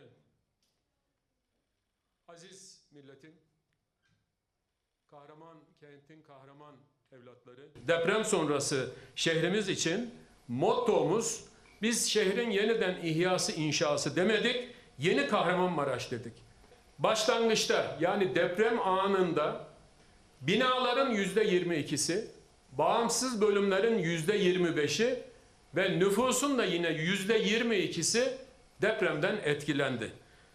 Evet. Aziz milletim, kahraman kentin kahraman evlatları. Deprem sonrası şehrimiz için mottomuz biz şehrin yeniden ihyası inşası demedik, yeni Kahramanmaraş dedik. Başlangıçta yani deprem anında binaların yüzde 22'si, bağımsız bölümlerin yüzde 25'i ve nüfusun da yine yüzde 22'si depremden etkilendi.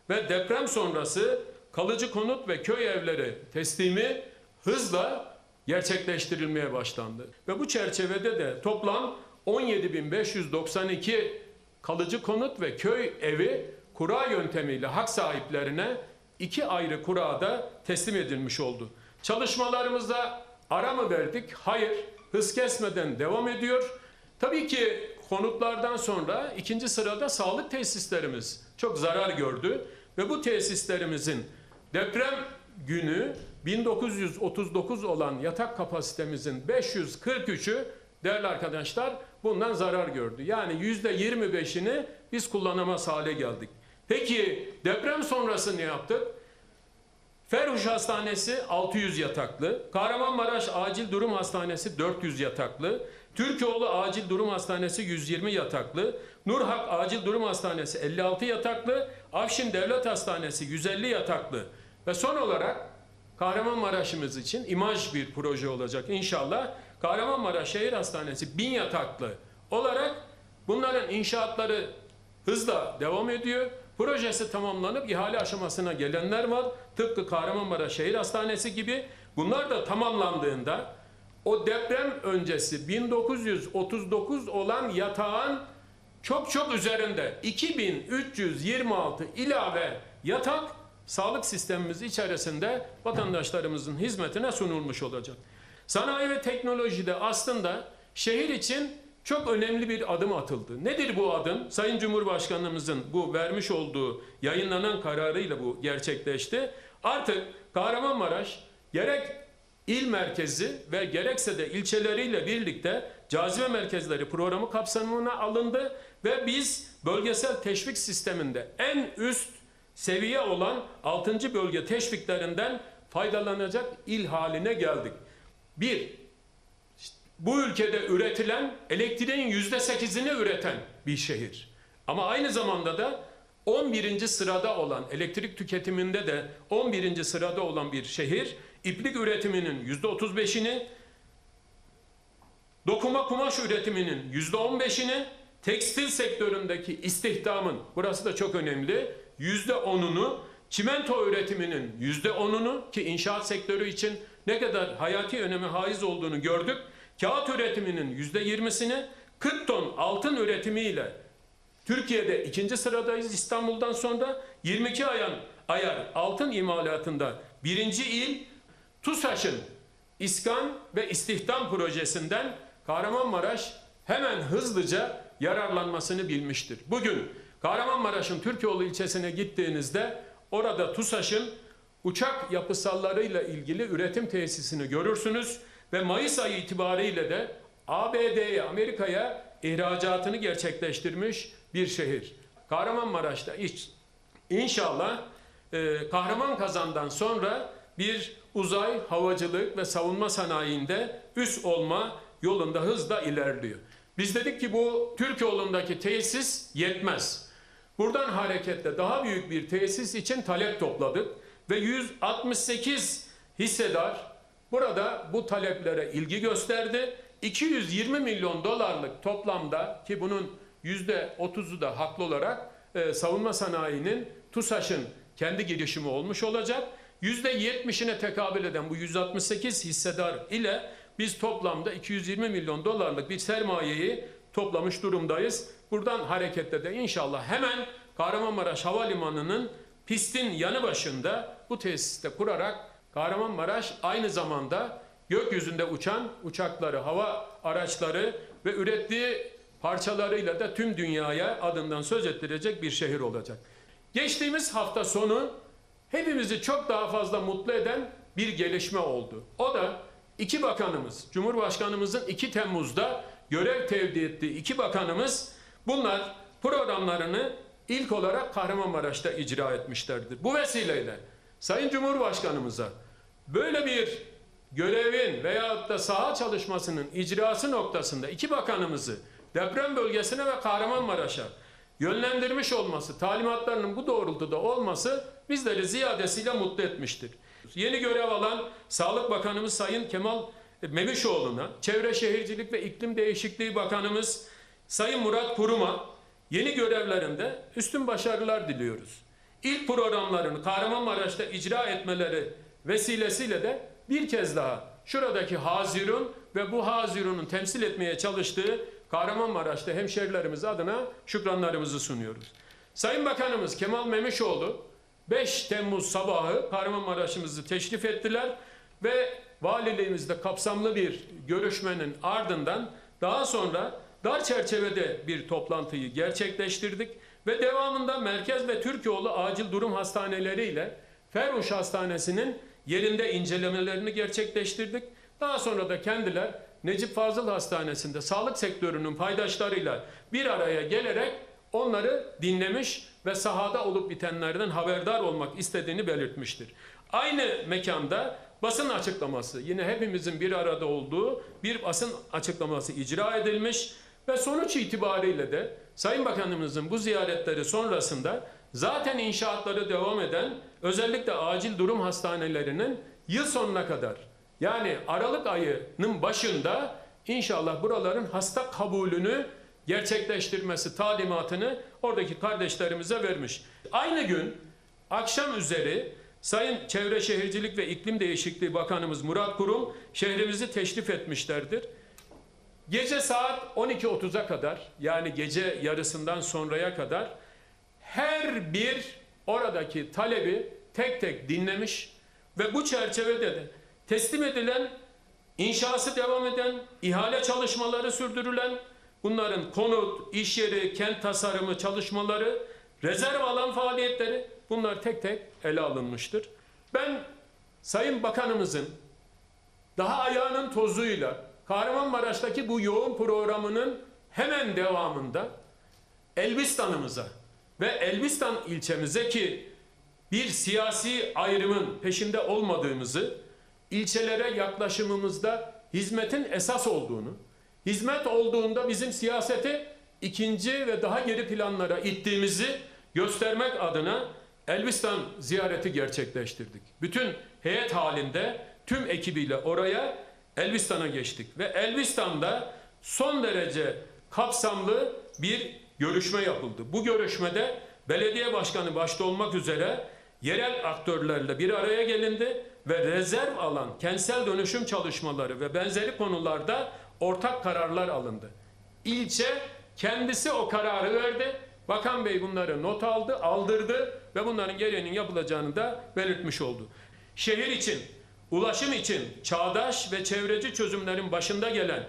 Ve deprem sonrası kalıcı konut ve köy evleri teslimi hızla gerçekleştirilmeye başlandı. Ve bu çerçevede de toplam 17.592 kalıcı konut ve köy evi kura yöntemiyle hak sahiplerine iki ayrı kurada teslim edilmiş oldu. Çalışmalarımızda ara mı verdik? Hayır. Hız kesmeden devam ediyor. Tabii ki konutlardan sonra ikinci sırada sağlık tesislerimiz çok zarar gördü ve bu tesislerimizin deprem günü 1939 olan yatak kapasitemizin 543'ü değerli arkadaşlar bundan zarar gördü. Yani yüzde 25'ini biz kullanamaz hale geldik. Peki deprem sonrası ne yaptık? Ferhuş Hastanesi 600 yataklı, Kahramanmaraş Acil Durum Hastanesi 400 yataklı, Türkoğlu Acil Durum Hastanesi 120 yataklı, Nurhak Acil Durum Hastanesi 56 yataklı, Afşin Devlet Hastanesi 150 yataklı ve son olarak Kahramanmaraş'ımız için imaj bir proje olacak inşallah. Kahramanmaraş Şehir Hastanesi 1000 yataklı olarak bunların inşaatları hızla devam ediyor. Projesi tamamlanıp ihale aşamasına gelenler var. Tıpkı Kahramanmaraş Şehir Hastanesi gibi. Bunlar da tamamlandığında o deprem öncesi 1939 olan yatağın çok çok üzerinde 2326 ilave yatak sağlık sistemimiz içerisinde vatandaşlarımızın hizmetine sunulmuş olacak. Sanayi ve teknolojide aslında şehir için çok önemli bir adım atıldı. Nedir bu adım? Sayın Cumhurbaşkanımızın bu vermiş olduğu yayınlanan kararıyla bu gerçekleşti. Artık Kahramanmaraş gerek il merkezi ve gerekse de ilçeleriyle birlikte cazibe merkezleri programı kapsamına alındı ve biz bölgesel teşvik sisteminde en üst seviye olan 6. bölge teşviklerinden faydalanacak il haline geldik. Bir, bu ülkede üretilen elektriğin yüzde sekizini üreten bir şehir. Ama aynı zamanda da 11. sırada olan elektrik tüketiminde de 11. sırada olan bir şehir. İplik üretiminin yüzde 35'ini, dokuma kumaş üretiminin yüzde 15'ini, tekstil sektöründeki istihdamın, burası da çok önemli, yüzde 10'unu, çimento üretiminin yüzde 10'unu ki inşaat sektörü için ne kadar hayati önemi haiz olduğunu gördük. Kağıt üretiminin yüzde 20'sini, 40 ton altın üretimiyle Türkiye'de ikinci sıradayız İstanbul'dan sonra 22 ayar, ayar altın imalatında birinci il TUSAŞ'ın İskan ve İstihdam projesinden Kahramanmaraş hemen hızlıca yararlanmasını bilmiştir. Bugün Kahramanmaraş'ın Türkoğlu ilçesine gittiğinizde orada TUSAŞ'ın uçak yapısallarıyla ilgili üretim tesisini görürsünüz ve Mayıs ayı itibariyle de ABD'ye, Amerika'ya ihracatını gerçekleştirmiş bir şehir. Kahramanmaraş'ta iç, inşallah e, Kahraman Kazan'dan sonra bir uzay, havacılık ve savunma sanayinde üst olma yolunda hızla ilerliyor. Biz dedik ki bu Türkoğlu'ndaki tesis yetmez. Buradan hareketle daha büyük bir tesis için talep topladık ve 168 hissedar burada bu taleplere ilgi gösterdi. 220 milyon dolarlık toplamda ki bunun yüzde 30'u da haklı olarak e, savunma sanayinin TUSAŞ'ın kendi girişimi olmuş olacak. Yüzde 70'ine tekabül eden bu 168 hissedar ile biz toplamda 220 milyon dolarlık bir sermayeyi toplamış durumdayız. Buradan hareketle de inşallah hemen Kahramanmaraş Havalimanı'nın pistin yanı başında bu tesiste kurarak Kahramanmaraş aynı zamanda gökyüzünde uçan uçakları, hava araçları ve ürettiği parçalarıyla da tüm dünyaya adından söz ettirecek bir şehir olacak. Geçtiğimiz hafta sonu hepimizi çok daha fazla mutlu eden bir gelişme oldu. O da iki bakanımız, Cumhurbaşkanımızın 2 Temmuz'da görev tevdi ettiği iki bakanımız bunlar programlarını ilk olarak Kahramanmaraş'ta icra etmişlerdir. Bu vesileyle Sayın Cumhurbaşkanımıza böyle bir görevin veyahut da saha çalışmasının icrası noktasında iki bakanımızı deprem bölgesine ve Kahramanmaraş'a yönlendirmiş olması, talimatlarının bu doğrultuda olması bizleri ziyadesiyle mutlu etmiştir. Yeni görev alan Sağlık Bakanımız Sayın Kemal Memişoğlu'na, Çevre Şehircilik ve İklim Değişikliği Bakanımız Sayın Murat Kurum'a yeni görevlerinde üstün başarılar diliyoruz. İlk programlarını Kahramanmaraş'ta icra etmeleri vesilesiyle de bir kez daha şuradaki Hazirun ve bu Hazirun'un temsil etmeye çalıştığı Kahramanmaraş'ta hemşerilerimiz adına şükranlarımızı sunuyoruz. Sayın Bakanımız Kemal Memişoğlu 5 Temmuz sabahı Kahramanmaraş'ımızı teşrif ettiler ve valiliğimizde kapsamlı bir görüşmenin ardından daha sonra dar çerçevede bir toplantıyı gerçekleştirdik ve devamında Merkez ve Türkiyeoğlu Acil Durum Hastaneleri ile Ferhuş Hastanesi'nin yerinde incelemelerini gerçekleştirdik. Daha sonra da kendiler Necip Fazıl Hastanesi'nde sağlık sektörünün paydaşlarıyla bir araya gelerek onları dinlemiş ve sahada olup bitenlerden haberdar olmak istediğini belirtmiştir. Aynı mekanda basın açıklaması yine hepimizin bir arada olduğu bir basın açıklaması icra edilmiş ve sonuç itibariyle de Sayın Bakanımızın bu ziyaretleri sonrasında zaten inşaatları devam eden özellikle acil durum hastanelerinin yıl sonuna kadar yani Aralık ayının başında inşallah buraların hasta kabulünü gerçekleştirmesi talimatını oradaki kardeşlerimize vermiş. Aynı gün akşam üzeri Sayın Çevre Şehircilik ve İklim Değişikliği Bakanımız Murat Kurum şehrimizi teşrif etmişlerdir. Gece saat 12.30'a kadar yani gece yarısından sonraya kadar her bir oradaki talebi tek tek dinlemiş ve bu çerçevede de teslim edilen, inşası devam eden, ihale çalışmaları sürdürülen, bunların konut, iş yeri, kent tasarımı çalışmaları, rezerv alan faaliyetleri bunlar tek tek ele alınmıştır. Ben Sayın Bakanımızın daha ayağının tozuyla Kahramanmaraş'taki bu yoğun programının hemen devamında Elbistan'ımıza ve Elbistan ilçemize ki bir siyasi ayrımın peşinde olmadığımızı, ilçelere yaklaşımımızda hizmetin esas olduğunu, hizmet olduğunda bizim siyaseti ikinci ve daha geri planlara ittiğimizi göstermek adına Elbistan ziyareti gerçekleştirdik. Bütün heyet halinde tüm ekibiyle oraya Elbistan'a geçtik ve Elbistan'da son derece kapsamlı bir görüşme yapıldı. Bu görüşmede belediye başkanı başta olmak üzere yerel aktörlerle bir araya gelindi ve rezerv alan kentsel dönüşüm çalışmaları ve benzeri konularda ortak kararlar alındı. İlçe kendisi o kararı verdi. Bakan Bey bunları not aldı, aldırdı ve bunların gereğinin yapılacağını da belirtmiş oldu. Şehir için, ulaşım için çağdaş ve çevreci çözümlerin başında gelen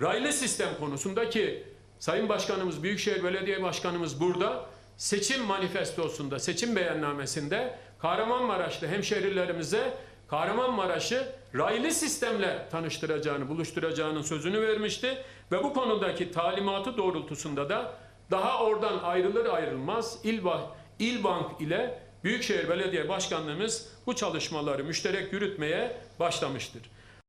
raylı sistem konusundaki Sayın Başkanımız, Büyükşehir Belediye Başkanımız burada seçim manifestosunda, seçim beyannamesinde Kahramanmaraş'ta hemşehrilerimize Kahramanmaraş'ı raylı sistemle tanıştıracağını, buluşturacağının sözünü vermişti ve bu konudaki talimatı doğrultusunda da daha oradan ayrılır ayrılmaz İlbank, İlbank ile Büyükşehir Belediye Başkanlığımız bu çalışmaları müşterek yürütmeye başlamıştır.